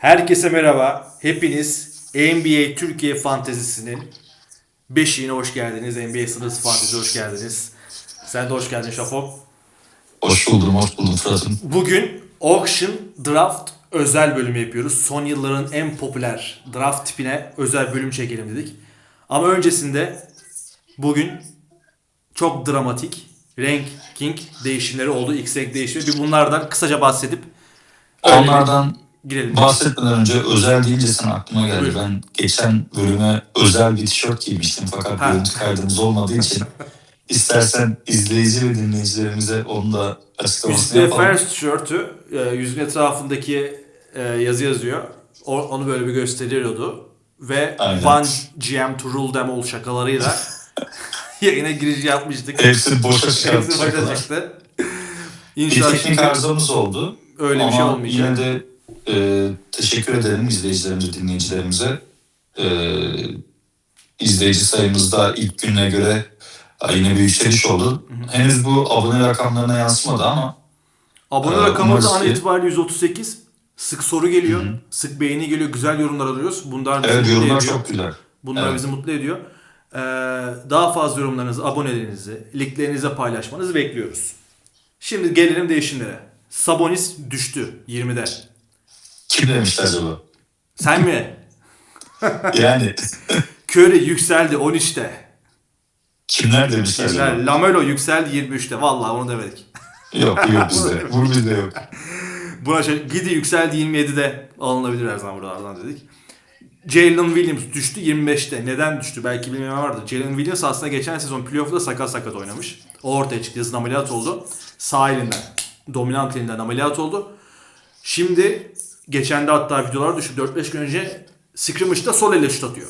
Herkese merhaba. Hepiniz NBA Türkiye Fantezisi'nin beşiğine hoş geldiniz. NBA Sınırsız Fantezi hoş geldiniz. Sen de hoş geldin Şafok. Hoş buldum, hoş buldum Fırat'ım. Bugün Auction Draft özel bölümü yapıyoruz. Son yılların en popüler draft tipine özel bölüm çekelim dedik. Ama öncesinde bugün çok dramatik ranking değişimleri oldu. X rank değişimi. Bir bunlardan kısaca bahsedip Onlardan girelim. bahsetmeden önce özel deyince sana aklıma geldi. Buyur. Ben geçen bölüme özel bir tişört giymiştim fakat Ha. görüntü kaydımız olmadığı için istersen izleyici ve dinleyicilerimize onu da açıklamasını Üstte yapalım. Fers tişörtü e, yüzün etrafındaki e, yazı yazıyor. Onu böyle bir gösteriyordu. Ve Aynen. Van GM to rule them all şakalarıyla yayına giriş yapmıştık. Hepsi boşa Hepsi çıkarttı. çıktı. Bir İnşallah teknik şimdi arızamız oldu. öyle bir Ama şey olmayacak. yine de e, teşekkür ederim izleyicilerimize, dinleyicilerimize. E, izleyici sayımızda ilk güne göre e, yine bir yükseliş oldu. Henüz bu abone rakamlarına yansımadı ama Abone Ee, rakamımız an ki- itibariyle 138. Sık soru geliyor. Sık beğeni geliyor. Güzel yorumlar alıyoruz. Bunlar bizi evet mutlu yorumlar ediyor. çok güzel. Bunlar Evet. bizi mutlu ediyor. Ee, daha fazla yorumlarınızı, abonelerinizi, linklerinize paylaşmanızı bekliyoruz. Şimdi gelelim değişimlere. Sabonis düştü 20'de. Kim demişti acaba? Sen mi? Yani Curry yükseldi 13'te. kimler demişti acaba? Lamelo yükseldi 23'te. Vallahi onu demedik. Yok yok bizde. Bu bizde yok. Buna şey, Gidi yükseldi 27'de alınabilir her zaman buralardan dedik. Jalen Williams düştü 25'te. Neden düştü? Belki bilmeyen vardır. Jalen Williams aslında geçen sezon playoff'da sakat sakat oynamış. O ortaya çıktı. Yazın ameliyat oldu. Sağ elinden, dominant elinden ameliyat oldu. Şimdi geçen de hatta videolar düştü. 4-5 gün önce scrimmage'da sol elle şut atıyor.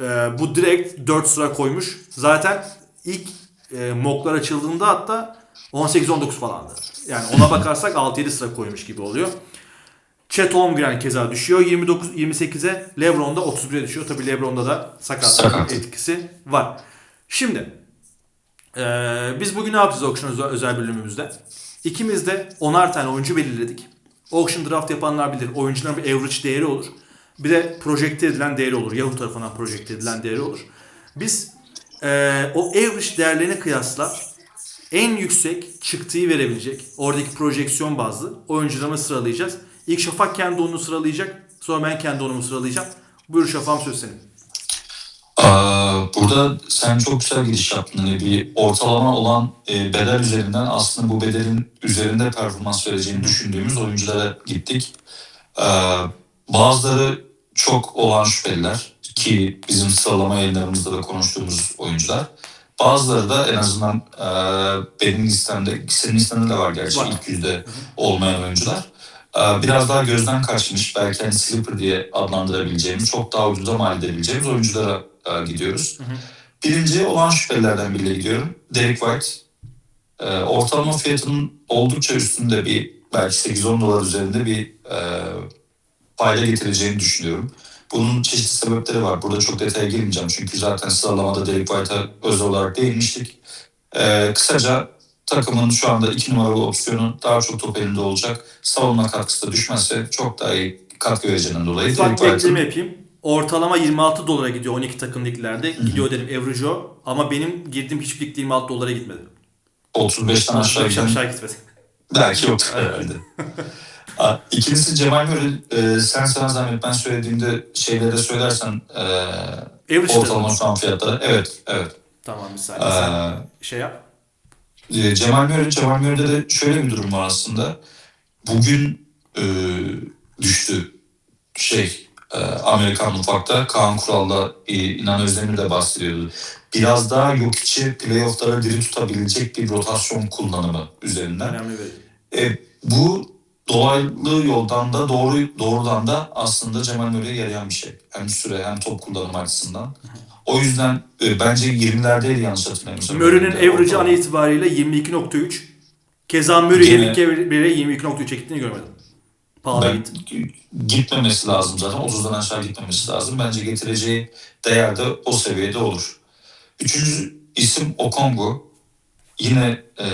Ee, bu direkt 4 sıra koymuş. Zaten ilk e, mocklar açıldığında hatta 18-19 falandı. Yani ona bakarsak 6-7 sıra koymuş gibi oluyor. Chet Holmgren keza düşüyor 29 28'e. LeBron da 31'e düşüyor. Tabii LeBron'da da sakatlık Sakat. etkisi var. Şimdi ee, biz bugün ne yapacağız Auction özel, özel bölümümüzde? İkimiz de 10'ar tane oyuncu belirledik. Auction draft yapanlar bilir. Oyuncuların bir average değeri olur. Bir de projekte edilen değeri olur. Yahoo tarafından projekte edilen değeri olur. Biz ee, o average değerlerine kıyasla en yüksek çıktığı verebilecek oradaki projeksiyon bazlı oyuncularını sıralayacağız. İlk Şafak kendi onu sıralayacak. Sonra ben kendi onumu sıralayacağım. Buyur Şafak'ım söz senin. Burada sen çok güzel giriş yaptın. Hani bir ortalama olan e, bedel üzerinden aslında bu bedelin üzerinde performans vereceğini düşündüğümüz oyunculara gittik. Bazıları çok olan şüpheliler ki bizim sıralama yayınlarımızda da konuştuğumuz oyuncular. Bazıları da en azından e, benim listemde, senin listende de var gerçi Var. ilk yüzde olmayan oyuncular. Ee, biraz daha gözden kaçmış, belki hani sleeper diye adlandırabileceğimiz, çok daha ucuza mal edebileceğimiz oyunculara e, gidiyoruz. Birinci olan şüphelilerden biriyle gidiyorum. Derek White. Ee, ortalama fiyatının oldukça üstünde bir belki 8-10 dolar üzerinde bir e, payla getireceğini düşünüyorum. Bunun çeşitli sebepleri var. Burada çok detaya girmeyeceğim çünkü zaten sıralamada Derek White'a özel olarak değinmiştik. Ee, kısaca takımın şu anda iki numaralı opsiyonu daha çok top elinde olacak. Savunma katkısı da düşmezse çok daha iyi katkı vereceğinden dolayı Ufak bir ekleme yapayım. Ortalama 26 dolara gidiyor 12 takım liglerde. Gidiyor dedim average o. Ama benim girdiğim hiçbir ligde 26 dolara gitmedi. 35'ten aşağı giden aşağı gitmedi. Belki yok herhalde. İkincisi Cemal Murray. E, sen sana zahmet ben söylediğimde şeyleri söylersen e, ortalama şu an fiyatları. Evet, evet. Tamam bir saniye. Ee, şey yap. e, Cemal Murray, Cemal Murray'de de şöyle bir durum var aslında. Bugün e, düştü şey e, Amerikan mutfakta Kaan Kural'da e, İnan Özdemir de bahsediyordu. Biraz daha yok içi playoff'lara diri tutabilecek bir rotasyon kullanımı üzerinden. Önemli bir. E, bu dolaylı yoldan da doğru doğrudan da aslında Cemal Murray'e yarayan bir şey. Hem süre hem top kullanımı açısından. O yüzden e, bence 20'lerdeydi yanlış hatırlamıyorsam. Murray'nin average'ı an itibariyle 22.3. Keza Murray'in Gene- ilk average 22.3'e gittiğini görmedim. Pahalı gitti. gitmemesi lazım zaten. 30'dan aşağı gitmemesi lazım. Bence getireceği değer de o seviyede olur. Üçüncü isim Okongu. Yine e,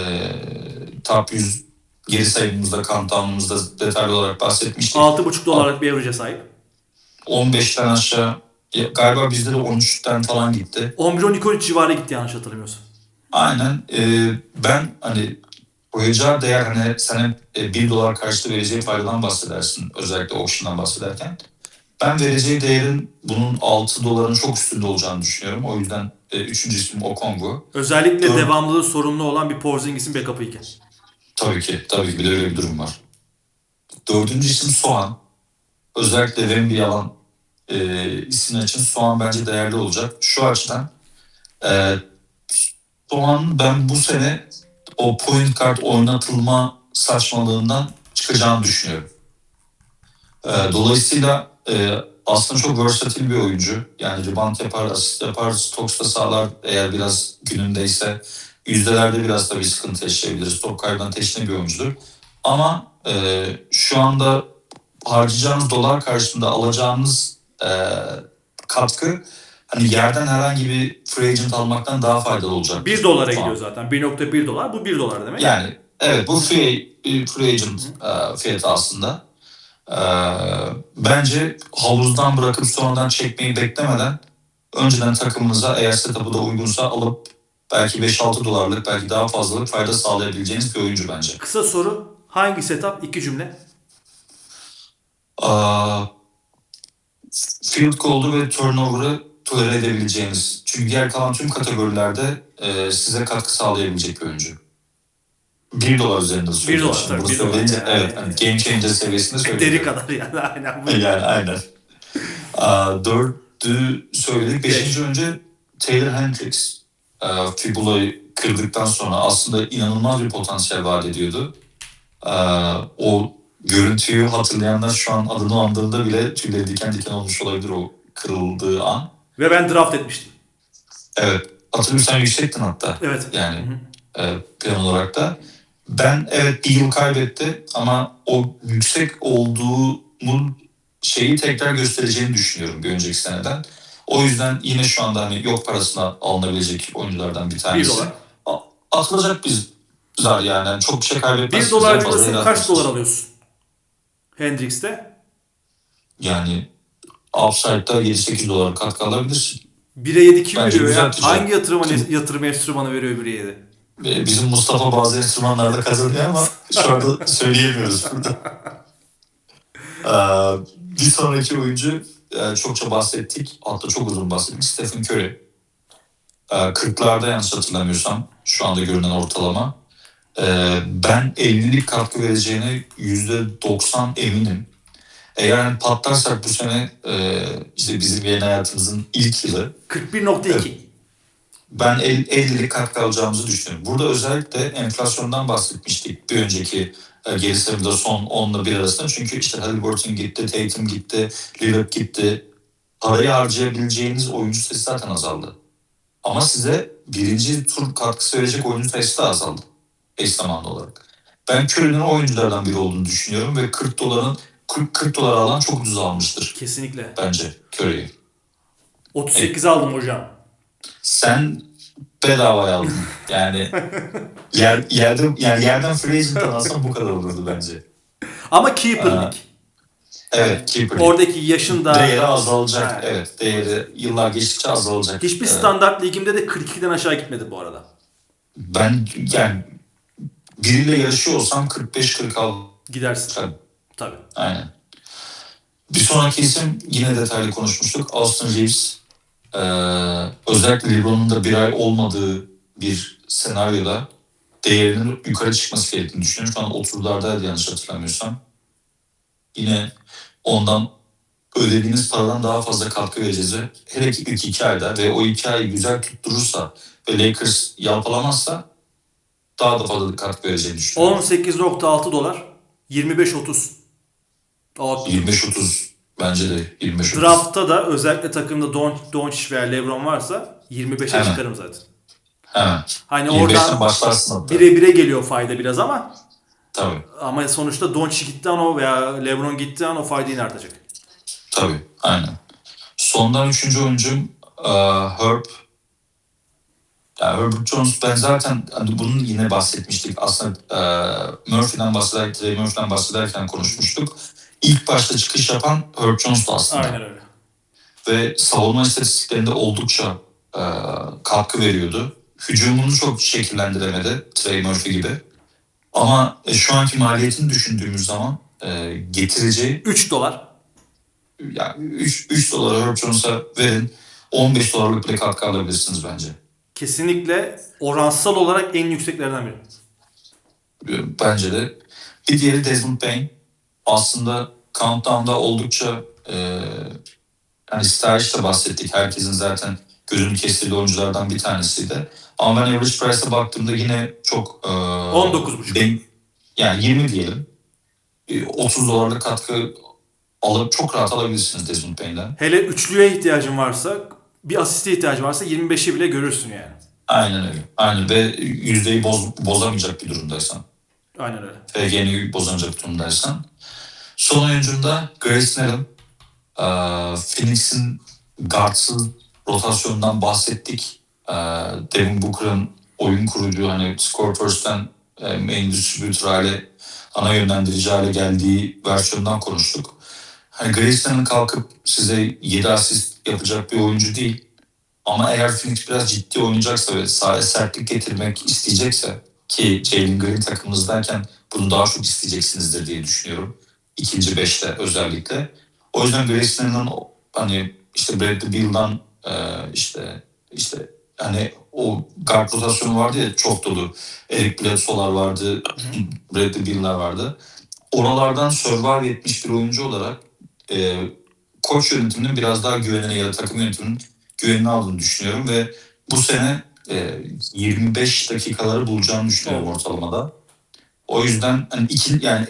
top 100 geri sayımımızda, countdown'umuzda detaylı olarak bahsetmiştik. 6,5 dolarlık bir average'e sahip. 15'ten aşağı ya galiba bizde de 13'ten falan gitti. 11-12-13 civarı gitti yanlış hatırlamıyorsam. Aynen. Ee, ben hani koyacağı değer hani sen hep e, 1 dolar karşılığı vereceği faydadan bahsedersin. Özellikle auction'dan bahsederken. Ben vereceği değerin bunun 6 doların çok üstünde olacağını düşünüyorum. O yüzden e, üçüncü ismim Okongu. Özellikle Doğru. devamlılığı sorunlu olan bir Porzingis'in backup'ı iken. Tabii ki. Tabii ki bir de öyle bir durum var. Dördüncü isim Soğan. Özellikle Wemby alan e, isimler için Soğan bence değerli olacak. Şu açıdan e, Soğan ben bu sene o point guard oynatılma saçmalığından çıkacağını düşünüyorum. E, dolayısıyla e, aslında çok versatil bir oyuncu. Yani rebound yapar, asist yapar, stoksta sağlar eğer biraz günündeyse. Yüzdelerde biraz tabii sıkıntı yaşayabiliriz. Top kaybından teşne bir oyuncudur. Ama e, şu anda harcayacağınız dolar karşısında alacağınız e, katkı hani yerden herhangi bir free agent almaktan daha faydalı olacak. 1 dolara Tamam. gidiyor zaten. 1.1 dolar. Bu 1 dolar demek. Yani evet bu free, free agent e, fiyatı aslında. E, bence havuzdan bırakıp sonradan çekmeyi beklemeden önceden takımınıza eğer setup'ı da uygunsa alıp belki 5-6 dolarlık belki daha fazlalık fayda sağlayabileceğiniz bir oyuncu bence. Kısa soru. Hangi setup? İki cümle. Aa, field goal'u ve turnover'ı tolere edebileceğiniz. Çünkü diğer kalan tüm kategorilerde e, size katkı sağlayabilecek bir oyuncu. 1 dolar üzerinde söylüyorum. dolar, Şimdi tabii, bunu dolar. söyleyince, Yani. Evet, hani game changer seviyesinde söylüyorum. Deri kadar yani. Aynen. bu. Yani aynen. Aa, dördü söyledik. Beş. Beşinci önce Taylor Hendricks. Aa, Fibula'yı kırdıktan sonra aslında inanılmaz bir potansiyel vaat ediyordu. Aa, o görüntüyü hatırlayanlar şu an adını andığında bile tüyleri diken diken olmuş olabilir o kırıldığı an. Ve ben draft etmiştim. Evet. Hatırlıyorsan yüksektin hatta. Evet. Yani e, plan olarak da. Ben evet bir yıl kaybetti ama o yüksek olduğunun şeyi tekrar göstereceğini düşünüyorum bir önceki seneden. O yüzden yine şu anda hani yok parasına alınabilecek oyunculardan bir 1 tanesi. dolar. A- Atılacak bir zar yani. yani çok bir şey kaybetmez. 1 dolar el kaç dolar alıyorsun? Hendrix'te. Yani upside'da 7-8 dolar katkı alabilirsin. 1'e 7 kim Bence veriyor ya? güzel tutar. Hangi yatırım, yatırım enstrümanı veriyor 1'e 7? Ve Bizim Mustafa bazı enstrümanlarda kazanıyor ama şu anda söyleyemiyoruz burada. Ee, bir sonraki oyuncu e, çokça bahsettik. Hatta çok uzun bahsettik. Stephen Curry. Ee, 40'larda yanlış hatırlamıyorsam şu anda görünen ortalama. Ee, ben 50'lik katkı vereceğine %90 eminim. Eğer hani patlarsak bu sene e, işte bizim yeni hayatımızın ilk yılı 41.2. ben el- 50'lik katkı alacağımızı düşünüyorum. Burada özellikle enflasyondan bahsetmiştik bir önceki e, geri sayımda son 10 ile 1 arasında. Çünkü işte Halliburton gitti, Tatum gitti, Lillard gitti. Parayı harcayabileceğiniz oyuncu sayısı zaten azaldı. Ama size birinci tur katkısı verecek oyuncu sayısı da azaldı. Eş zamanlı olarak. Ben Curry'nin oyunculardan biri olduğunu düşünüyorum ve 40 doların 40, 40 dolar alan çok ucuz almıştır Kesinlikle. bence Curry'i. 38 aldım hocam. sen bedava aldın. Yani yer, yerde, yani yerden free agent'tan alsan bu kadar olurdu bence. Ama keeper'lik. Evet, keeper. Oradaki yaşında değeri azalacak. Ha. Evet, değeri yıllar geçtikçe azalacak. Hiçbir Evet. standart ligimde de 42'den aşağı gitmedi bu arada. Ben yani biriyle yarışıyor olsam 45-40 al. Gidersin. Tabii. Aynen. Bir sonraki isim yine detaylı konuşmuştuk. Austin Reeves. Ee, özellikle LeBron'un da bir ay olmadığı bir senaryoda değerinin yukarı çıkması gerektiğini düşünüyorum. Şu an 30'lardaydı yanlış hatırlamıyorsam. Yine ondan ödediğiniz paradan daha fazla katkı vereceğiz. ve Hele ki ilk iki ayda ve o iki ayı güzel tutturursa ve Lakers yalpalamazsa daha da fazla katkı vereceğini düşünüyorum. 18.6 dolar. 25-30. Output. 25-30 bence de 25-30. Draftta da özellikle takımda Don Doncic veya LeBron varsa 25'e Hemen. çıkarım zaten. Hemen. Hani 25'ten oradan başlarsın hatta. bire bire geliyor fayda biraz ama Tabii. ama sonuçta Doncic gitti an o veya LeBron gitti an o fayda yine artacak. Tabii. Aynen. Sondan üçüncü oyuncum e, Herb. Yani Herbert Jones ben zaten hani bunun yine bahsetmiştik. Aslında e, Murphy'den bahsederken, Murphy'den bahsederken konuşmuştuk. İlk başta çıkış yapan Herb Jones'tu aslında. Aynen öyle. Ve savunma istatistiklerinde oldukça e, katkı veriyordu. Hücumunu çok şekillendiremedi Trey Murphy gibi. Ama e, şu anki maliyetini düşündüğümüz zaman e, getireceği 3 dolar. yani 3, 3 dolar Herb Jones'a verin 15 dolarlık bile katkı alabilirsiniz bence. Kesinlikle oransal olarak en yükseklerden biri. Bence de. Bir diğeri Desmond Bain. Aslında Countdown'da oldukça e, yani Starish'te bahsettik. Herkesin zaten gözünü kestirdiği oyunculardan bir tanesiydi. Ama ben average price'a baktığımda yine çok... E, 19,5. Bain- yani 20 diyelim. E, 30 dolarlık katkı alıp çok rahat alabilirsiniz Desmond Bain'den. Hele üçlüye ihtiyacın varsa, bir asiste ihtiyacın varsa 25'i bile görürsün yani. Aynen öyle. Aynen ve yüzdeyi boz, bozamayacak bir durumdaysan. Aynen öyle. FG'ni bozamayacak durumdaysan. Son oyuncunda Grace Allen. Ee, Phoenix'in guardsız rotasyonundan bahsettik. Ee, Devin Booker'ın oyun kurucu hani score first'ten e, main distributor hale ana yönlendirici hale geldiği versiyondan konuştuk. Hani Allen kalkıp size 7 asist yapacak bir oyuncu değil. Ama eğer Phoenix biraz ciddi oynayacaksa ve sahaya sertlik getirmek isteyecekse ki Jalen Green takımınızdayken bunu daha çok isteyeceksinizdir diye düşünüyorum. İkinci beşte özellikle. O yüzden Grayson'ın hani işte Bradley Beal'dan e, işte işte hani o guard rotasyonu vardı ya çok dolu. Eric Bledsoe'lar vardı, Bradley Beal'lar vardı. Oralardan survive etmiş bir oyuncu olarak e, koç yönetiminin biraz daha güvenine ya da takım yönetiminin güvenini aldığını düşünüyorum ve bu sene e, 25 dakikaları bulacağını düşünüyorum ortalamada. O yüzden hani iki yani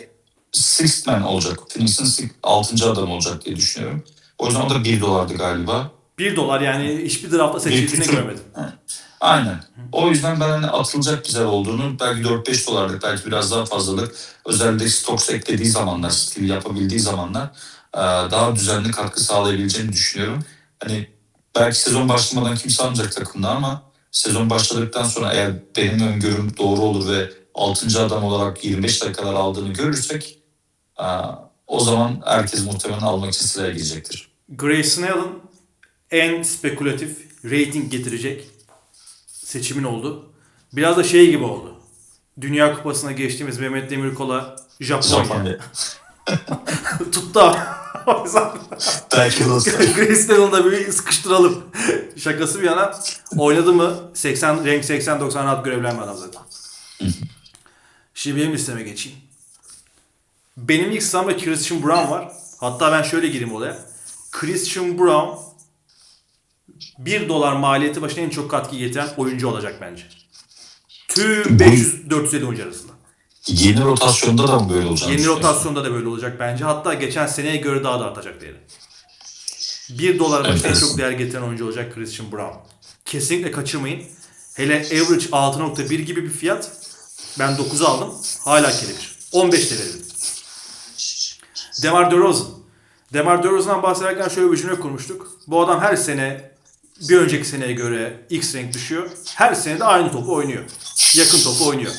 sixth man olacak. Phoenix'in 6. adam olacak diye düşünüyorum. O yüzden o da 1 dolardı galiba. 1 dolar yani hiçbir draftta seçildiğini görmedim. Aynen. O yüzden ben hani atılacak güzel olduğunu belki 4-5 dolarlık belki biraz daha fazlalık özellikle stocks eklediği zamanlar, skill yapabildiği zamanlar e, daha düzenli katkı sağlayabileceğini düşünüyorum. Hani belki sezon başlamadan kimse almayacak takımda ama sezon başladıktan sonra eğer benim öngörüm doğru olur ve 6. adam olarak 25 dakikalar aldığını görürsek o zaman herkes muhtemelen almak için sıraya girecektir. Grayson Allen en spekülatif rating getirecek seçimin oldu. Biraz da şey gibi oldu. Dünya Kupası'na geçtiğimiz Mehmet Demirkol'a Japonya. Japonya. Tuttu belki olsa. Grayson Allen'ı da bir sıkıştıralım. Şakası bir yana oynadı mı 80 renk 80-90 rahat görevlenme adam zaten. Şimdi benim listeme geçeyim. Benim ilk sıramda Christian Brown var. Hatta ben şöyle gireyim olaya. Christian Brown 1 dolar maliyeti başına en çok katkı getiren oyuncu olacak bence. Tüm 500-450 oyuncu arasında. Yeni rotasyonda da mı böyle olacak? Yeni rotasyonda da böyle olacak bence. Hatta geçen seneye göre daha da artacak değeri. 1 dolar başına en çok değer getiren oyuncu olacak Christian Brown. Kesinlikle kaçırmayın. Hele average 6.1 gibi bir fiyat. Ben 9'u aldım. Hala kelepir. 15 de verildi. Demar DeRozan. Demar DeRozan'dan bahsederken şöyle bir cümle kurmuştuk. Bu adam her sene bir önceki seneye göre X renk düşüyor. Her sene de aynı topu oynuyor. Yakın topu oynuyor.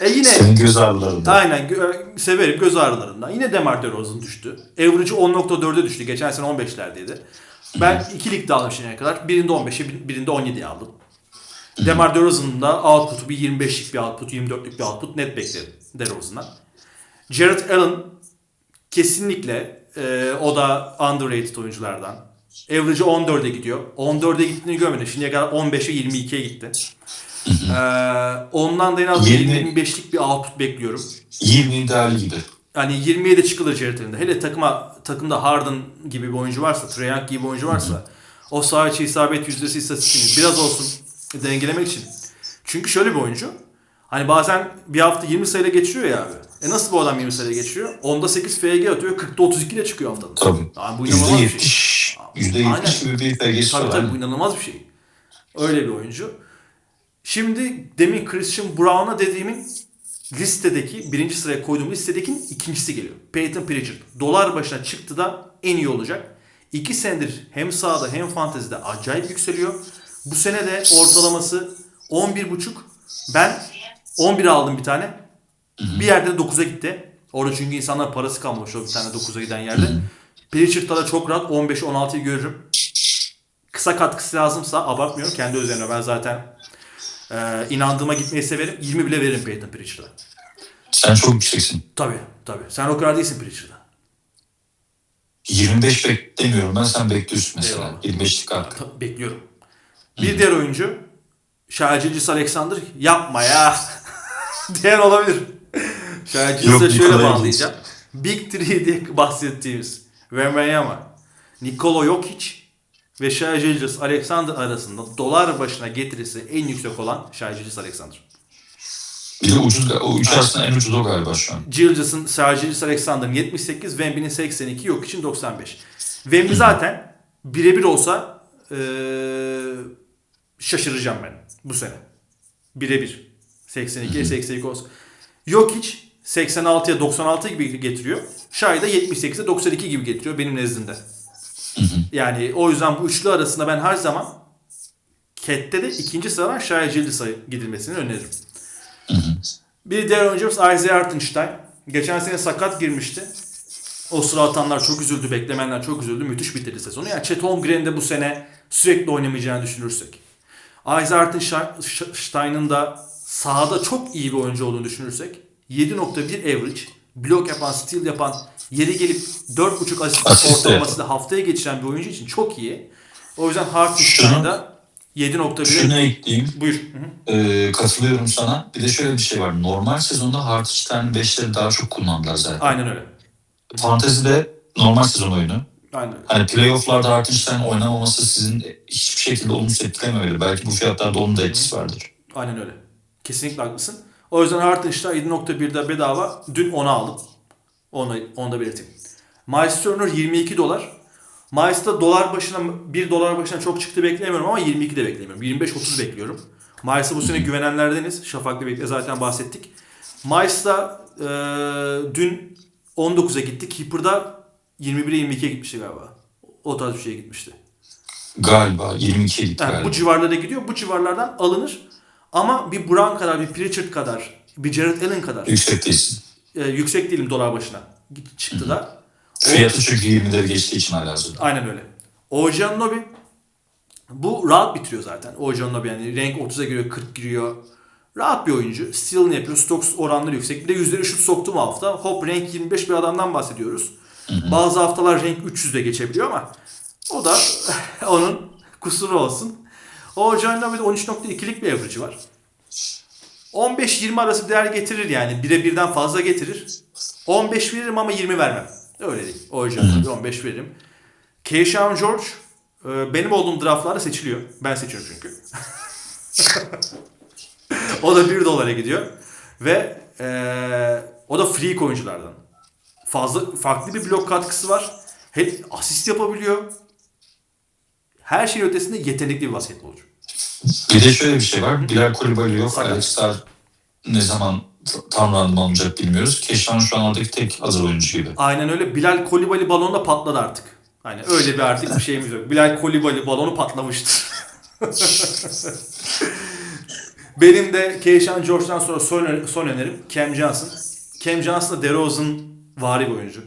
E yine Senin göz ağrılarında. Aynen gö- severim göz ağrılarından. Yine Demar DeRozan düştü. Average'ı 10.4'e düştü. Geçen sene 15'lerdeydi. Ben iki ligde aldım şimdiye kadar. Birinde 15'e birinde 17'ye aldım. Demar DeRozan'ın da output'u bir 25'lik bir output, 24'lük bir output net beklerim DeRozan'dan. Jared Allen kesinlikle e, o da underrated oyunculardan. Average'ı 14'e gidiyor. 14'e gittiğini görmedim. Şimdiye kadar 15'e 22'ye gitti. Ee, ondan da en az Yirmi- 25'lik bir output bekliyorum. 20 ideali gibi. Yani 20'ye de çıkılır Jared. Hele takıma takımda Harden gibi bir oyuncu varsa, Trae Young gibi bir oyuncu varsa o saha içi isabet yüzdesi istatistiğini biraz olsun dengelemek için. Çünkü şöyle bir oyuncu. Hani bazen bir hafta 20 sayıyla geçiriyor ya abi. E nasıl bu adam 20 sayıyla geçiriyor? Onda 8 FG atıyor, 40'ta 32 ile çıkıyor haftada. Tabii. Abi bu inanılmaz bir şey. %70, %70 Aynen. gibi bir PG'si Tabii tabii bu inanılmaz bir şey. Öyle bir oyuncu. Şimdi demin Christian Brown'a dediğimin listedeki birinci sıraya koyduğum listedekinin ikincisi geliyor. Peyton Pritchard. Dolar başına çıktı da en iyi olacak. İki senedir hem sahada hem fantezide acayip yükseliyor. Bu sene de ortalaması 11.5. Ben 11 aldım bir tane. Bir yerde de 9'a gitti. Orada çünkü insanlar parası kalmamış o bir tane 9'a giden yerde. Pritchard'da da çok rahat 15-16'yı görürüm. Kısa katkısı lazımsa abartmıyorum kendi üzerine. Ben zaten e, inandığıma gitmeyi severim. 20 bile veririm Peyton Pritchard'a. Sen çok yükseksin. Tabii tabii. Sen o kadar değilsin Pritchard'a. 25 beklemiyorum ben sen bekliyorsun mesela. Eyvallah. 25'lik hakkı. Ta- Bekliyorum. Bir diğer oyuncu Şarjıcıs Alexander yapma ya diyen olabilir. Yok, bu şöyle bağlayacağım. Big Three diye bahsettiğimiz Wembanyama, Nikola Jokic ve Şarjıcıs Alexander arasında dolar başına getirisi en yüksek olan Şarjıcıs Alexander. Bir de ucuz, o üç arasında en ucuz o galiba şu an. Gilgis'in Sergis Alexander'ın 78, Wemby'nin 82, yok için 95. Wemby zaten birebir olsa eee, şaşıracağım ben bu sene. Birebir. 82'ye 82 olsa. Jokic 86'ya 96 gibi getiriyor. Shai da 78'e 92 gibi getiriyor benim nezdimde. Yani o yüzden bu üçlü arasında ben her zaman Cat'te de ikinci sıradan Shai Gilgis'a gidilmesini öneririm. Bir diğer oyuncumuz Isaiah Hartenstein. Geçen sene sakat girmişti. O sıra atanlar çok üzüldü, beklemenler çok üzüldü. Müthiş bitirdi sezonu. Yani Chet Holmgren'in de bu sene sürekli oynamayacağını düşünürsek. Isaiah Hartenstein'ın da sahada çok iyi bir oyuncu olduğunu düşünürsek 7.1 average, blok yapan, steal yapan, yeri gelip 4.5 asist Asist de ortalamasıyla haftaya geçiren bir oyuncu için çok iyi. O yüzden Hartenstein'da 7.1 Şunu ekleyeyim. Buyur. Hı hı. Ee, katılıyorum sana. Bir de şöyle bir şey var. Normal sezonda Hartenstein 5'leri daha çok kullandılar zaten. Aynen öyle. Fantezide normal sezon oyunu. Aynen. Hani playofflarda Hartenstein oynamaması sizin hiçbir şekilde olumsuz etkilememeli. Belki bu fiyatlarda onun da etkisi vardır. Aynen öyle. Kesinlikle haklısın. O yüzden Hartenstein 7.1'de bedava. Dün 10'a aldım. Onu, onu da belirteyim. Miles Turner 22 dolar. Miles'ta dolar başına 1 dolar başına çok çıktı beklemiyorum ama 22 de beklemiyorum. 25-30 bekliyorum. Miles'a bu sene güvenenlerdeniz. Şafak'la birlikte zaten bahsettik. Miles'ta e, dün 19'a gitti. Keeper'da 21'e 22'ye gitmişti galiba. O tarz bir şeye gitmişti. Galiba 22'ye gitti Yani galiba. bu civarlara gidiyor. Bu civarlardan alınır. Ama bir Brown kadar, bir Pritchard kadar, bir Jared Allen kadar Yüksek değilsin. e, yüksek değilim dolar başına. Çıktı da. Fiyatı çünkü 20'leri geçtiği için hala hazır. Aynen öyle. Ojan Nobi bu rahat bitiriyor zaten. Ojan Nobi yani renk 30'a giriyor, 40 giriyor. Rahat bir oyuncu. Steal'ını yapıyor. Stokes oranları yüksek. Bir de yüzleri şut soktu mu hafta. Hop renk 25 bir adamdan bahsediyoruz. Bazı haftalar renk 300'de geçebiliyor ama o da onun kusuru olsun. Ojan Nobi'de 13.2'lik bir average'ı var. 15-20 arası bir değer getirir yani. Bire birden fazla getirir. 15 veririm ama 20 vermem. Öyle değil. O yüzden tabii 15 veririm. Keyshawn George e, benim olduğum draftlarda seçiliyor. Ben seçiyorum çünkü. o da 1 dolara gidiyor. Ve e, o da freak oyunculardan. Fazla farklı bir blok katkısı var. Hep asist yapabiliyor. Her şeyin ötesinde yetenekli bir basketbolcu. Bir de şöyle bir şey var. Bilal Kulübali yok. Alex Star ne zaman tam randıman alacak bilmiyoruz. Keşan şu an oradaki tek hazır oyuncu gibi. Aynen öyle. Bilal Kolibali balonda patladı artık. Hani öyle bir artık bir şeyimiz yok. Bilal Kolibali balonu patlamıştır. Benim de Keyshawn George'dan sonra son, son önerim Cam Johnson. Cam Johnson da DeRozan vari bir oyuncu.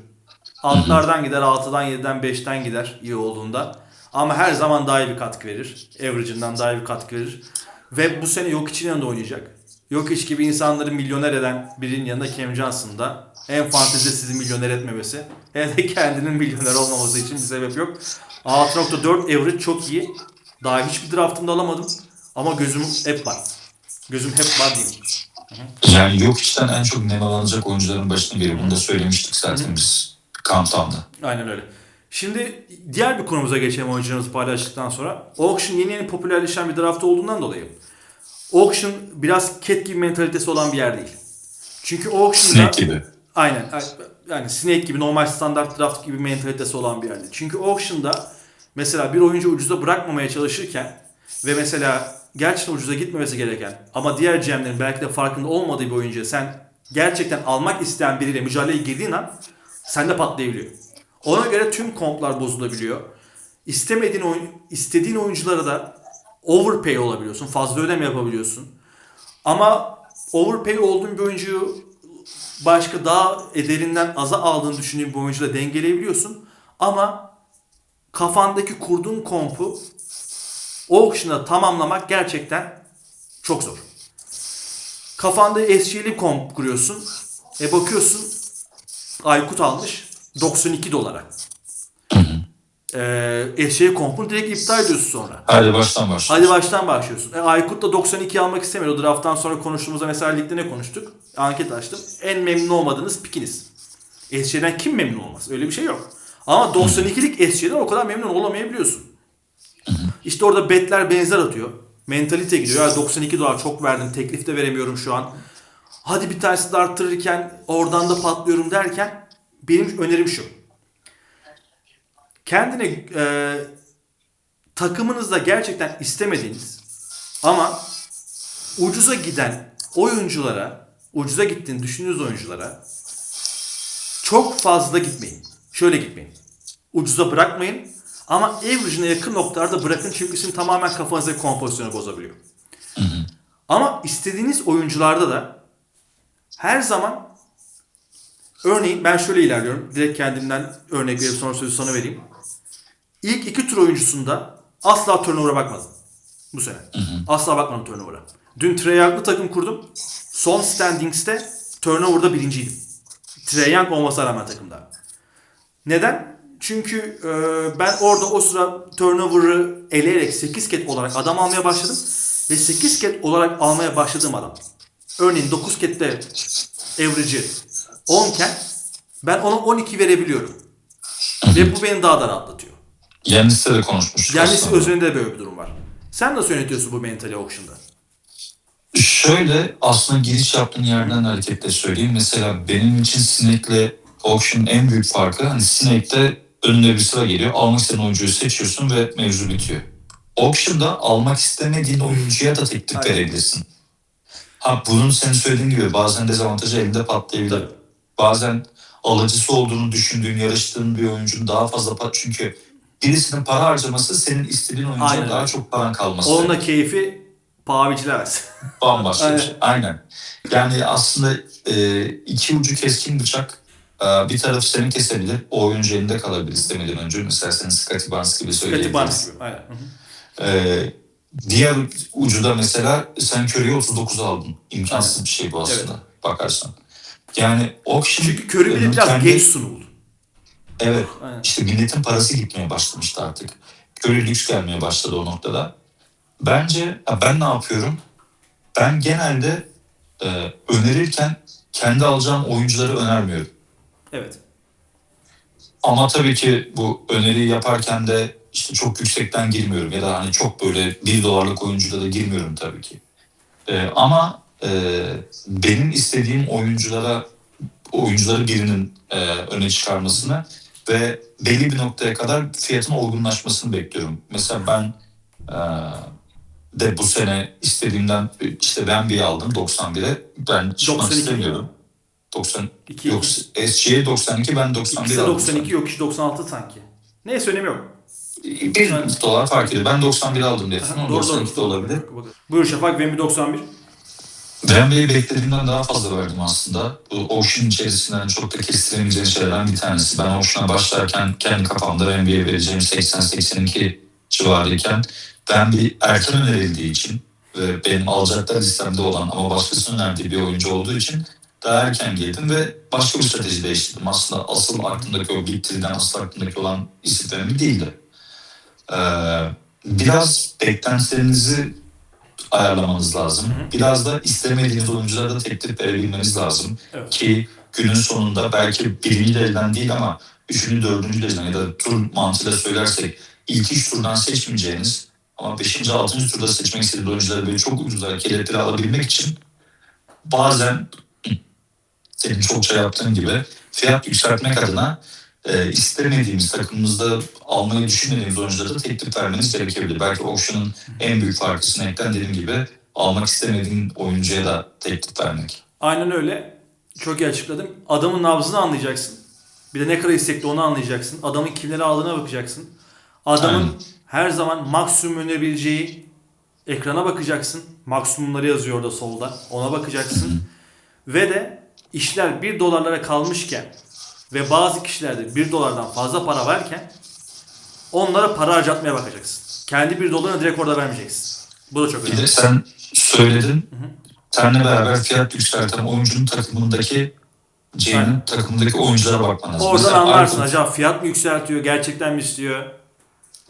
Altlardan gider, 6'dan 7'den 5'ten gider iyi olduğunda. Ama her zaman daha iyi bir katkı verir. Average'ından daha iyi bir katkı verir. Ve bu sene yok için yanında oynayacak. Yok iş gibi insanları milyoner eden birinin yanında Cam Johnson da hem fantezide sizi milyoner etmemesi hem de kendinin milyoner olmaması için bir sebep yok. 6.4 average çok iyi. Daha hiçbir draftımda alamadım. Ama gözüm hep var. Gözüm hep var diyeyim. Yani yok içten en çok nemalanacak oyuncuların başında biri. Bunu da söylemiştik zaten biz Countdown'da. Aynen öyle. Şimdi diğer bir konumuza geçelim oyuncularımızı paylaştıktan sonra. Auction yeni yeni popülerleşen bir draft olduğundan dolayı. Auction biraz cat gibi mentalitesi olan bir yer değil. Çünkü Auction'da... Snake gibi. Aynen. Yani Snake gibi normal standart draft gibi mentalitesi olan bir yerde. Çünkü auction'da mesela bir oyuncu ucuza bırakmamaya çalışırken ve mesela gerçekten ucuza gitmemesi gereken ama diğer GM'lerin belki de farkında olmadığı bir oyuncuya sen gerçekten almak isteyen biriyle mücadeleye girdiğin an sende patlayabiliyor. Ona göre tüm komplar bozulabiliyor. İstemediğin oyun, istediğin oyunculara da overpay olabiliyorsun. Fazla ödeme yapabiliyorsun. Ama overpay olduğun bir oyuncuyu başka daha ederinden aza aldığını düşündüğün bir oyuncuyla dengeleyebiliyorsun. Ama kafandaki kurduğun kompu o auction'da tamamlamak gerçekten çok zor. Kafanda SG'li komp kuruyorsun. E bakıyorsun Aykut almış 92 dolara. Ee, SG kompunu direkt iptal ediyorsun sonra. Hadi baştan başla. Hadi baştan başlıyorsun. E, Aykut da 92 almak istemiyor. O drafttan sonra konuştuğumuzda mesela ligde ne konuştuk? Anket açtım. En memnun olmadığınız pikiniz. SG'den kim memnun olmaz? Öyle bir şey yok. Ama 92'lik SG'den o kadar memnun olamayabiliyorsun. İşte orada betler benzer atıyor. Mentalite gidiyor. Ya 92 dolar çok verdim. Teklif de veremiyorum şu an. Hadi bir tanesi de arttırırken oradan da patlıyorum derken benim önerim şu. Kendine e, takımınızda gerçekten istemediğiniz ama ucuza giden oyunculara, ucuza gittiğini düşündüğünüz oyunculara çok fazla gitmeyin. Şöyle gitmeyin. Ucuza bırakmayın ama average'ine yakın noktalarda bırakın çünkü sizin tamamen kafanızdaki kompozisyonu bozabiliyor. Ama istediğiniz oyuncularda da her zaman örneğin ben şöyle ilerliyorum. Direkt kendimden örnek verip sonra sözü sana vereyim. İlk iki tur oyuncusunda asla turnover'a bakmadım. Bu sene. Asla bakmadım turnover'a. Dün Trey Young'lı takım kurdum. Son standings'te turnover'da birinciydim. Trey Young olmasına rağmen takımda. Neden? Çünkü e, ben orada o sıra turnover'ı eleyerek 8 ket olarak adam almaya başladım. Ve 8 ket olarak almaya başladığım adam. Örneğin 9 kette average'ı 10 iken ben ona 12 verebiliyorum. Ve bu beni daha da rahatlatıyor. Yanis'le de konuşmuştuk aslında. özünde böyle bir durum var. Sen nasıl yönetiyorsun bu mentali auction'da? Şöyle aslında giriş yaptığın yerden hareketle söyleyeyim. Mesela benim için Snake'le Auction'ın en büyük farkı hani Snake'de önüne bir sıra geliyor. Almak istediğin oyuncuyu seçiyorsun ve mevzu bitiyor. Auction'da almak istemediğin oyuncuya da teklif verebilirsin. Ha bunun senin söylediğin gibi bazen dezavantajı elinde patlayabilir. Bazen alıcısı olduğunu düşündüğün, yarıştığın bir oyuncunun daha fazla pat çünkü birisinin para harcaması senin istediğin oyuncuya Aynen daha çok paran kalması. Onun da keyfi paha biçilemez. Bambaşka Aynen. şey. Aynen. Yani aslında e, iki ucu keskin bıçak. E, bir tarafı seni kesebilir. O oyuncu elinde kalabilir istemediğin oyuncu. Mesela senin Scotty Barnes gibi söyleyebiliriz. Barnes gibi. Aynen. Hı hı. E, diğer ucu da mesela sen Curry'i 39 aldın. İmkansız bir şey bu aslında bakarsan. Yani auction Çünkü Curry bile biraz kendi- geç sunuldu. Evet. Aynen. İşte milletin parası gitmeye başlamıştı artık. Curry lüks gelmeye başladı o noktada. Bence ben ne yapıyorum? Ben genelde e, önerirken kendi alacağım oyuncuları önermiyorum. Evet. Ama tabii ki bu öneriyi yaparken de işte çok yüksekten girmiyorum ya da hani çok böyle bir dolarlık oyuncuda da girmiyorum tabii ki. E, ama e, benim istediğim oyunculara oyuncuları birinin e, öne çıkarmasını ve belli bir noktaya kadar fiyatın olgunlaşmasını bekliyorum. Mesela ben e, de bu sene istediğimden işte ben bir aldım 91'e. Ben çıkmak 92 istemiyorum. 90 İki- yok SG'ye 92 ben 91 İkisi de aldım. 92 yok, kişi 96 sanki. Neyse önemi yok. Bir dolar fark ediyor. Ben 91 aldım. Aha, ama 92 de olabilir. Buyur Şafak, Wemby 91. Wembley'i beklediğimden daha fazla verdim aslında. Bu Ocean içerisinden çok da kestiremeyeceğim şeylerden bir tanesi. Ben Ocean'a başlarken kendi kafamda Wembley'e vereceğim 80-82 civarıyken ben bir erken önerildiği için ve benim alacaklar listemde olan ama başkasının önerdiği bir oyuncu olduğu için daha erken girdim ve başka bir strateji değiştirdim. Aslında asıl aklımdaki o Big Three'den asıl aklımdaki olan isimlerim değildi. Ee, biraz beklentilerinizi ayarlamanız lazım. Biraz da istemediğiniz oyunculara da teklif verebilmeniz lazım. Evet. Ki günün sonunda belki birinci de elden değil ama üçüncü, dördüncü de elden ya da tur mantığıyla söylersek ilk üç turdan seçmeyeceğiniz ama beşinci, altıncı turda seçmek istediğiniz oyuncuları böyle çok ucuza kelepleri alabilmek için bazen senin çokça yaptığın gibi fiyat yükseltmek adına e, istemediğimiz takımımızda almayı düşünmediğimiz oyunculara teklif vermeniz gerekebilir. Belki Auction'ın en büyük farkı Snake'den dediğim gibi almak istemediğin oyuncuya da teklif vermek. Aynen öyle. Çok iyi açıkladım. Adamın nabzını anlayacaksın. Bir de ne kadar istekli onu anlayacaksın. Adamın kimleri aldığına bakacaksın. Adamın Aynen. her zaman maksimum önerebileceği Ekrana bakacaksın. Maksimumları yazıyor orada solda. Ona bakacaksın. ve de işler 1 dolarlara kalmışken ve bazı kişilerde 1 dolardan fazla para varken onlara para harcatmaya bakacaksın. Kendi 1 dolarını direkt orada vermeyeceksin. Bu da çok Bir önemli. de sen söyledin. Seninle beraber fiyat yükselten oyuncunun takımındaki Jay'nin takımındaki oyunculara bakman lazım. Oradan Mesela anlarsın Aykut- acaba fiyat mı yükseltiyor, gerçekten mi istiyor?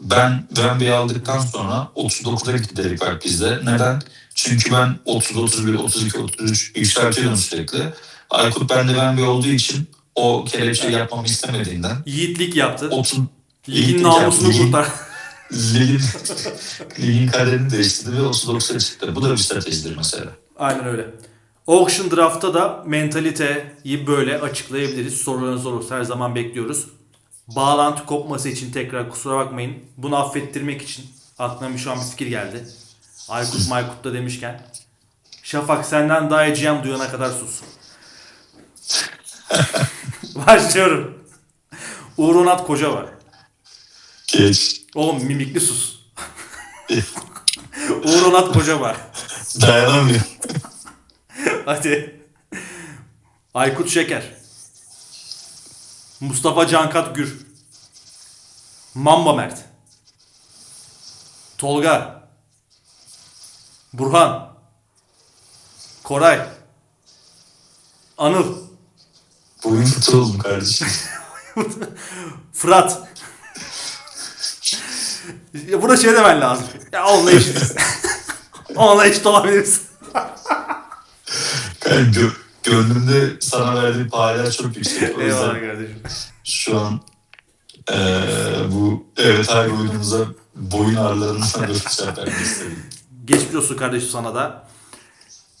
Ben Wemby'yi aldıktan sonra 39'a gitti dedik bak bizde. Neden? Çünkü ben 30, 31, 32, 33 yükseltiyordum sürekli. Aykut bende Wemby olduğu için o kelepçeyi yapmamı istemediğinden Yiğitlik yaptı. 30 Ligin namusunu kurtar. ligin, ligin kaderini değiştirdi ve 39'a çıktı. Bu da bir stratejidir mesela. Aynen öyle. Auction Draft'ta da mentaliteyi böyle açıklayabiliriz. Sorularınız olursa her zaman bekliyoruz. Bağlantı kopması için tekrar kusura bakmayın. Bunu affettirmek için aklıma şu an bir fikir geldi. Aykut Maykut da demişken. Şafak senden daha iyi GM duyana kadar sus. Başlıyorum. Uğur Onat Koca var. Geç. Oğlum mimikli sus. Uğur Onat Koca var. Dayanamıyorum. Hadi. Aykut Şeker. Mustafa Cankat Gür. Mamba Mert. Tolga. Burhan. Koray. Anıl. Boyun fıtı oldum kardeşim. Fırat. ya buna şey demen lazım. Ya onunla eşitiz. onunla eşit olabiliriz. Yani gö gönlümde sana verdiğim pahalar çok yüksek. O yüzden kardeşim. şu an eee, bu evet hayır oyunumuza boyun ağrılarından cevap vermek istedim. Geçmiş olsun kardeşim sana da.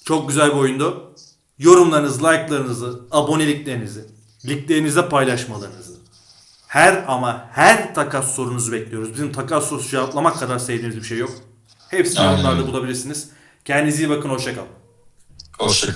Çok güzel bir oyundu. Yorumlarınızı, like'larınızı, aboneliklerinizi, liglerinizde paylaşmalarınızı. Her ama her takas sorunuzu bekliyoruz. Bizim takas sorusu cevaplamak kadar sevdiğimiz bir şey yok. Hepsini yorumlarda bulabilirsiniz. Kendinize iyi bakın, hoşçakalın. Hoşçakalın.